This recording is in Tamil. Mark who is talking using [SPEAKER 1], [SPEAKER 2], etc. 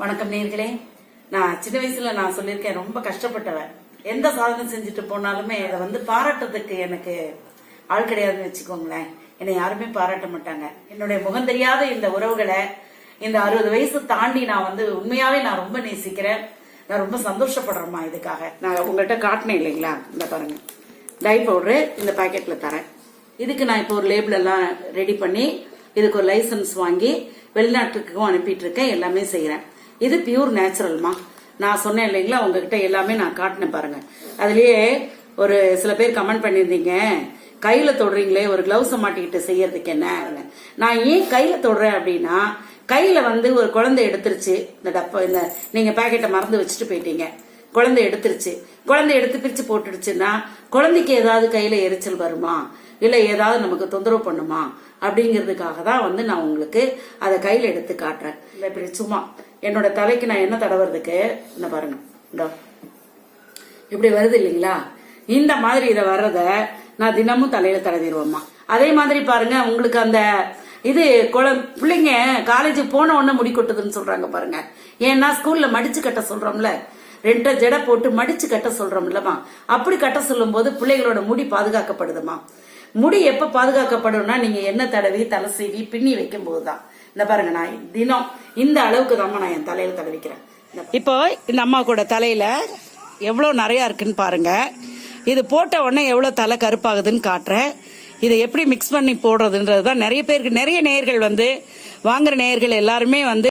[SPEAKER 1] வணக்கம் நேர்களே. நான் சின்ன வயசுல நான் சொல்லியிருக்கேன் ரொம்ப கஷ்டப்பட்டவன். எந்த சாதனை செஞ்சுட்டு போனாலுமே அதை வந்து பாராட்டுறதுக்கு எனக்கு ஆள் கிடையாதுன்னு வச்சுக்கோங்களேன். என்னை யாருமே பாராட்ட மாட்டாங்க. என்னுடைய முகம் தெரியாத இந்த உறவுகளை இந்த அறுபது வயசு தாண்டி நான் வந்து உண்மையாவே நான் ரொம்ப நேசிக்கிறேன். நான் ரொம்ப சந்தோஷப்படுறேம்மா இதுக்காக. நான் உங்கள்கிட்ட காட்டினேன் இல்லைங்களா? இந்த பாருங்க. டை பவுடரு இந்த பாக்கெட்ல தரேன். இதுக்கு நான் இப்போ ஒரு லேபிள் எல்லாம் ரெடி பண்ணி இதுக்கு ஒரு லைசன்ஸ் வாங்கி வெளிநாட்டுக்கும் அனுப்பிட்டு இருக்கேன். எல்லாமே செய்யறேன் இது பியூர் நேச்சுரல்மா நான் சொன்னேன் இல்லைங்களா? உங்ககிட்ட எல்லாமே நான் காட்டினேன் பாருங்க. அதுலயே ஒரு சில பேர் கமெண்ட் பண்ணியிருந்தீங்க. கையில தொடுறீங்களே ஒரு கிளவுஸ் மாட்டிக்கிட்டு செய்யறதுக்கு என்ன? நான் ஏன் கையில தொடுறேன் அப்படின்னா கையில வந்து ஒரு குழந்தை எடுத்துருச்சு. இந்த டப்பா இந்த நீங்க பேக்கெட்டை மறந்து வச்சுட்டு போயிட்டீங்க. குழந்தை எடுத்துருச்சு. குழந்தை எடுத்து பிரிச்சு போட்டுடுச்சுன்னா குழந்தைக்கு ஏதாவது கையில எரிச்சல் வருமா? இல்லை ஏதாவது நமக்கு தொந்தரவு பண்ணுமா அப்படிங்கிறதுக்காக தான் வந்து நான் உங்களுக்கு அதை கையில் எடுத்து காட்டுறேன். இல்லை இப்படி சும்மா. என்னோட தலைக்கு நான் என்ன தடவுறதுக்கு? இந்த பாருங்க. இந்த. இப்படி வருது இல்லைங்களா? இந்த மாதிரி இதை வர்றத நான் தினமும் தலையில தடவிடுவேம்மா. அதே மாதிரி பாருங்க உங்களுக்கு அந்த இது குழ- பிள்ளைங்க காலேஜ் போன உடனே முடி கொட்டுதுன்னு சொல்றாங்க பாருங்க. ஏன்னா ஸ்கூல்ல மடிச்சு கட்ட சொல்றோம்ல. ரெண்டரை ஜடை போட்டு மடிச்சு கட்ட சொல்றோம்லமா அப்படி கட்ட சொல்லும் போது பிள்ளைகளோட முடி பாதுகாக்கப்படுதுமா முடி எப்ப பாதுகாக்கப்படும்னா நீங்க எண்ணெய் தடவி தலை சீவி பின்னி வைக்கும் போதுதான் இந்த பாருங்க நான் தினம் இந்த அளவுக்கு தான் நான் என் தலையில தடவிக்கிறேன். இப்போ இந்த அம்மா கூட தலையில எவ்வளோ நிறையா இருக்குன்னு பாருங்க. இது போட்ட உடனே எவ்வளோ தலை கருப்பாகுதுன்னு காட்டுறேன். இதை எப்படி மிக்ஸ் பண்ணி போடுறதுன்றது தான் நிறைய பேருக்கு நிறைய நேயர்கள் வந்து வாங்குற நேயர்கள் எல்லாருமே வந்து